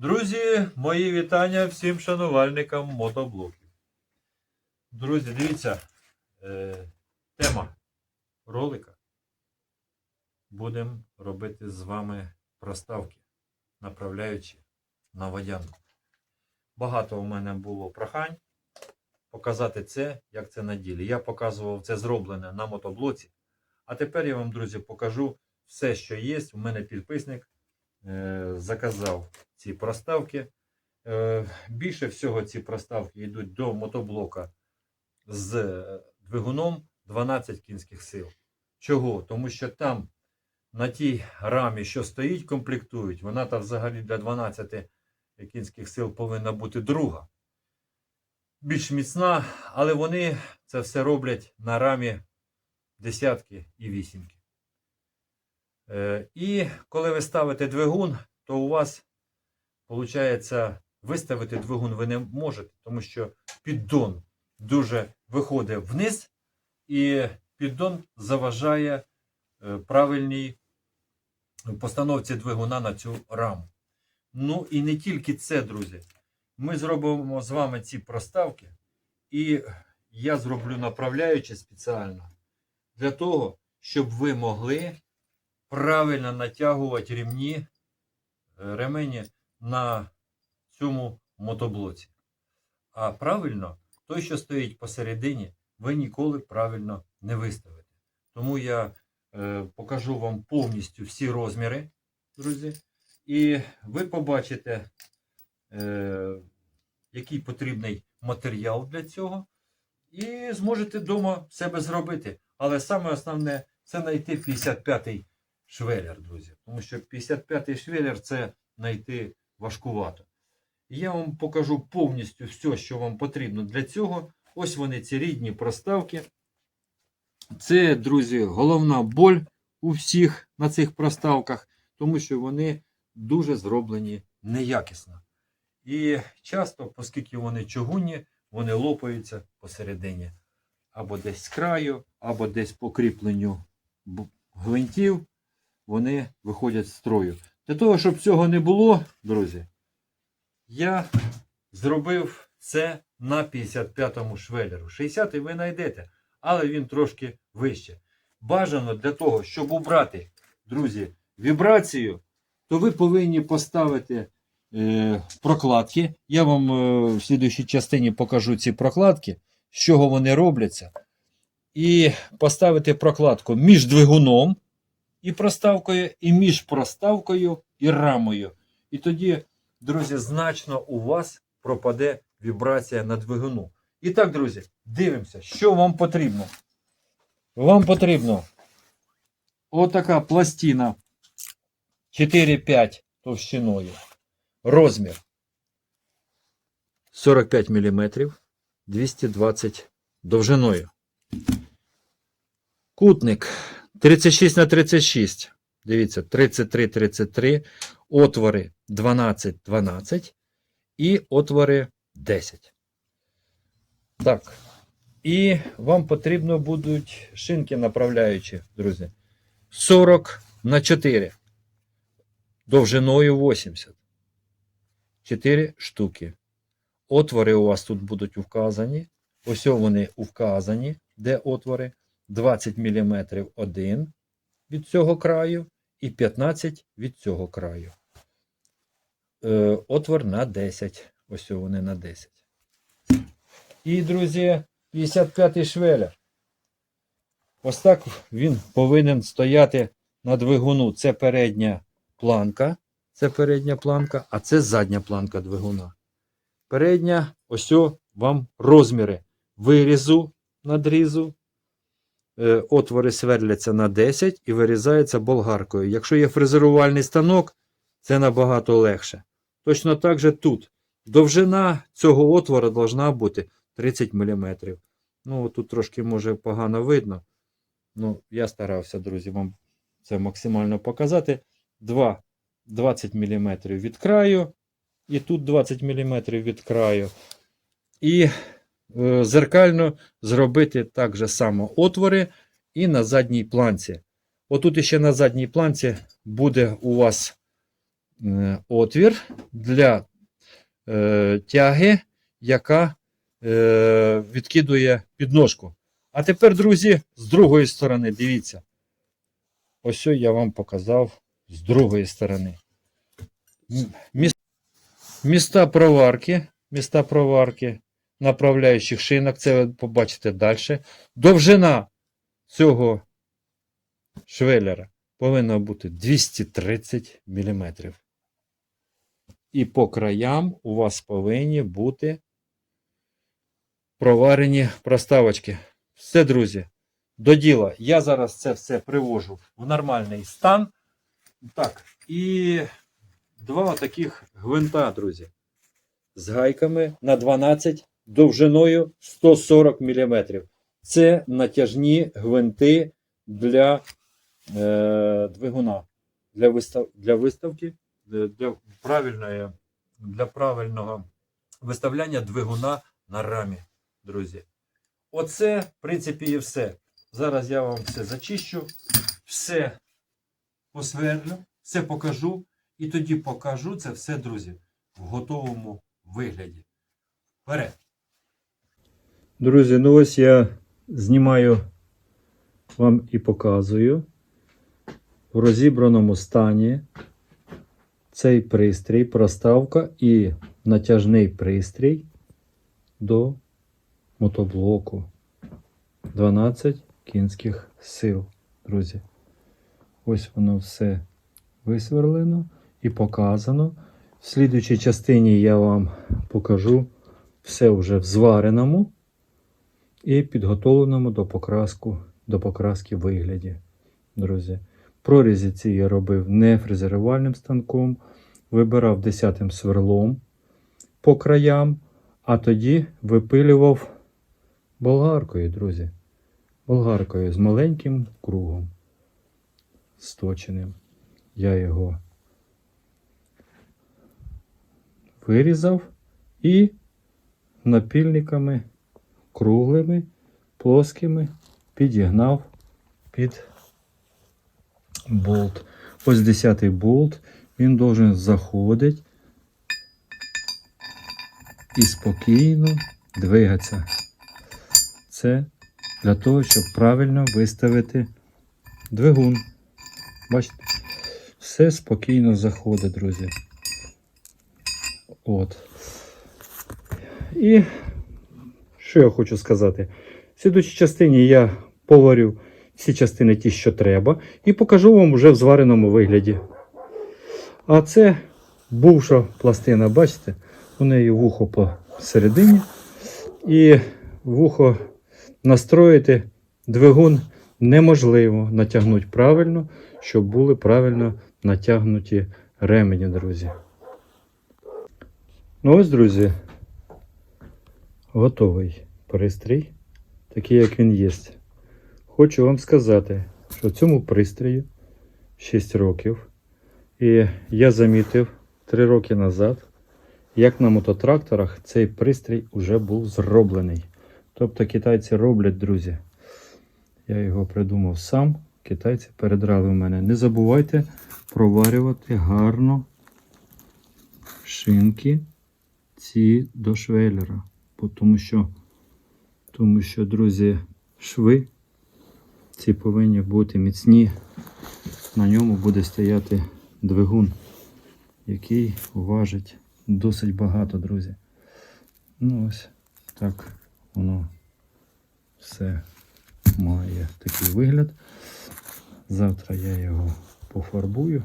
Друзі, мої вітання всім шанувальникам мотоблоків. Друзі, дивіться, е, тема ролика. Будемо робити з вами проставки, направляючи на водянку. Багато у мене було прохань показати це, як це на ділі. Я показував це зроблене на мотоблоці. А тепер я вам, друзі, покажу все, що є. У мене підписник е, заказав ці проставки. Е, Більше всього ці проставки йдуть до мотоблока з е, двигуном 12 кінських сил. Чого? Тому що там на тій рамі, що стоїть, комплектують, вона там взагалі для 12 кінських сил повинна бути друга. Більш міцна, але вони це все роблять на рамі десятки і вісімки. Е, І коли ви ставите двигун, то у вас виходить виставити двигун ви не можете, тому що піддон дуже виходить вниз, і піддон заважає е, правильній постановці двигуна на цю раму. Ну і не тільки це, друзі. Ми зробимо з вами ці проставки, і я зроблю направляючи спеціально для того, щоб ви могли правильно натягувати рівні е, ремені на цьому мотоблоці. А правильно, той, що стоїть посередині, ви ніколи правильно не виставите. Тому я е, покажу вам повністю всі розміри, друзі, і ви побачите, е, який потрібний матеріал для цього, і зможете вдома себе зробити. Але саме основне це знайти 55-й швелер, друзі. Тому що 55-й швелер це знайти важкувато. Я вам покажу повністю все, що вам потрібно для цього. Ось вони ці рідні проставки. Це, друзі, головна боль у всіх на цих проставках, тому що вони дуже зроблені неякісно. І часто, оскільки вони чугунні, вони лопаються посередині. Або десь з краю, або десь по кріпленню гвинтів, вони виходять з строю. Для того, щоб цього не було, друзі, я зробив це на 55-му швелеру. 60-й ви знайдете, але він трошки вище. Бажано для того, щоб убрати, друзі, вібрацію, то ви повинні поставити е, прокладки. Я вам е, в слідуючій частині покажу ці прокладки, з чого вони робляться. І поставити прокладку між двигуном і проставкою, і між проставкою і рамою. І тоді, друзі, значно у вас пропаде вібрація на двигуну. І так, друзі, дивимося, що вам потрібно. Вам потрібно отака пластина 4-5 товщиною. Розмір 45 мм, 220 довжиною. Кутник 36 на 36. Дивіться, 33, 33, отвори 12, 12 і отвори 10. Так. І вам потрібно будуть шинки направляючі, друзі. 40 на 4. Довжиною 80. 4 штуки. Отвори у вас тут будуть вказані. Ось вони вказані, де отвори. 20 мм один від цього краю і 15 від цього краю. Е, отвор на 10. Ось вони на 10. І, друзі, 55-й швелер. Ось так він повинен стояти на двигуну. Це передня планка. Це передня планка, а це задня планка двигуна. Передня, ось вам розміри вирізу надрізу. Е, Отвори сверляться на 10 і вирізаються болгаркою. Якщо є фрезерувальний станок, це набагато легше. Точно так же тут. Довжина цього отвора должна бути 30 мм. Ну, тут трошки може погано видно. Ну, я старався, друзі, вам це максимально показати. Два 20 мм від краю. І тут 20 мм від краю. І зеркально зробити так же само отвори і на задній планці. Отут ще на задній планці буде у вас е, отвір для е, тяги, яка е, відкидує підножку. А тепер, друзі, з другої сторони, дивіться. Ось я вам показав з другої сторони. Міста проварки, міста проварки направляючих шинок, це ви побачите далі. Довжина цього швеллера повинна бути 230 мм. І по краям у вас повинні бути проварені проставочки. Все, друзі, до діла. Я зараз це все привожу в нормальний стан. Так, і два таких гвинта, друзі. З гайками на 12 довжиною 140 мм. Це натяжні гвинти для е, двигуна. Для, вистав, для виставки, для, для, правильної, для правильного виставляння двигуна на рамі, друзі. Оце, в принципі, і все. Зараз я вам все зачищу, все посверлю, все покажу. І тоді покажу це все, друзі, в готовому вигляді. Вперед! Друзі, ну ось я знімаю вам і показую в розібраному стані цей пристрій, проставка і натяжний пристрій до мотоблоку 12 кінських сил, друзі. Ось воно все висверлено і показано. В слідуючій частині я вам покажу все вже в звареному і підготовленому до покраску, до покраски вигляді, друзі. Прорізі ці я робив не фрезерувальним станком, вибирав 10 сверлом по краям, а тоді випилював болгаркою, друзі. Болгаркою з маленьким кругом сточеним. Я його вирізав і напільниками круглими, плоскими підігнав під болт. Ось 10 болт. Він должен заходити і спокійно двигатися. Це для того, щоб правильно виставити двигун. Бачите? Все спокійно заходить, друзі. От. І що я хочу сказати? В слідучій частині я поварю всі частини ті, що треба, і покажу вам вже в звареному вигляді. А це бувша пластина, бачите? У неї вухо посередині. І вухо настроїти двигун неможливо натягнути правильно, щоб були правильно натягнуті ремені, друзі. Ну ось, друзі, готовий пристрій, такий, як він є. Хочу вам сказати, що цьому пристрою 6 років. І я замітив 3 роки назад, як на мототракторах цей пристрій вже був зроблений. Тобто китайці роблять, друзі. Я його придумав сам. Китайці передрали в мене. Не забувайте проварювати гарно шинки ці до швеллера. Тому що, тому що, друзі, шви ці повинні бути міцні. На ньому буде стояти двигун, який важить досить багато, друзі. Ну ось так воно все має такий вигляд. Завтра я його пофарбую.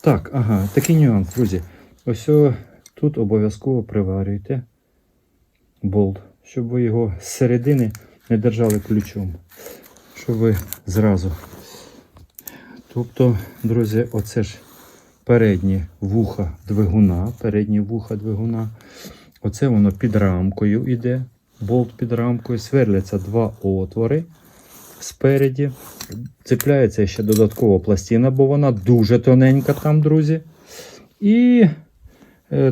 Так, ага, такий нюанс, друзі. Ось о, тут обов'язково приварюйте болт, щоб ви його з середини не держали ключом. Щоб ви зразу. Тобто, друзі, оце ж передні вуха двигуна, передні вуха двигуна. Оце воно під рамкою йде. Болт під рамкою, сверляться два отвори спереді. Цепляється ще додаткова пластина, бо вона дуже тоненька там, друзі. І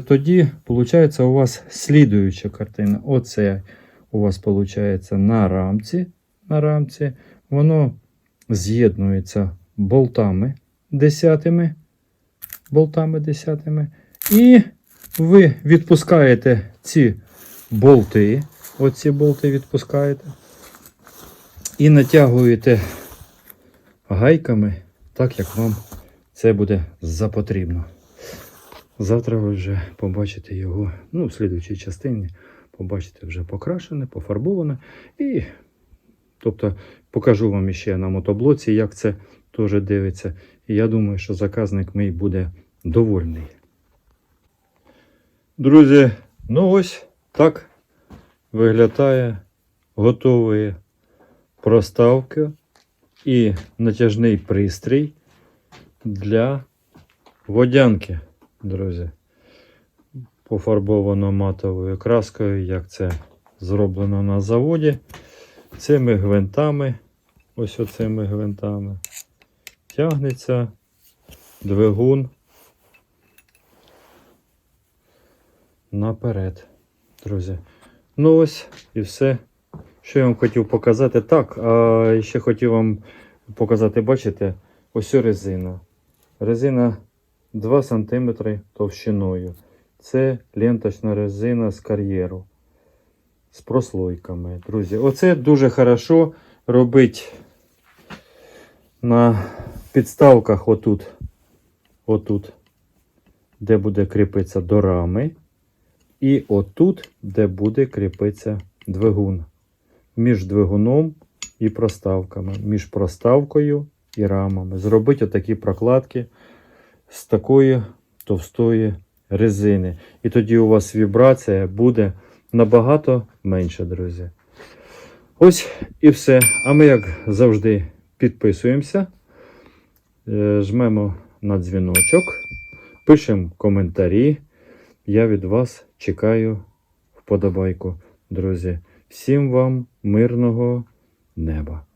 тоді, виходить, у вас слідуюча картина. Оце у вас виходить на рамці. На рамці. Воно з'єднується болтами десятими. болтами 10. І ви відпускаєте ці болти. Оці болти відпускаєте. І натягуєте гайками, так як вам це буде запотрібно. Завтра ви вже побачите його, ну, в слідуючій частині, побачите вже покрашене, пофарбоване. І, тобто, покажу вам іще на мотоблоці, як це теж дивиться. І я думаю, що заказник мій буде довольний. Друзі, ну ось так виглядає готові проставки і натяжний пристрій для водянки, друзі. Пофарбовано матовою краскою, як це зроблено на заводі. Цими гвинтами, ось оцими гвинтами, тягнеться двигун наперед, друзі. Ну ось і все. Що я вам хотів показати? Так, а ще хотів вам показати, бачите, ось резина. Резина 2 см товщиною. Це ленточна резина з кар'єру. З прослойками, друзі. Оце дуже хорошо робить на підставках отут. Отут, де буде кріпитися до рами. І отут, де буде кріпитися двигун. Між двигуном і проставками. Між проставкою і рамами. Зробити отакі прокладки з такої товстої резини. І тоді у вас вібрація буде набагато менша, друзі. Ось і все. А ми, як завжди, підписуємося, е, жмемо на дзвіночок, пишемо коментарі. Я від вас чекаю вподобайку, друзі. Всім вам мирного неба.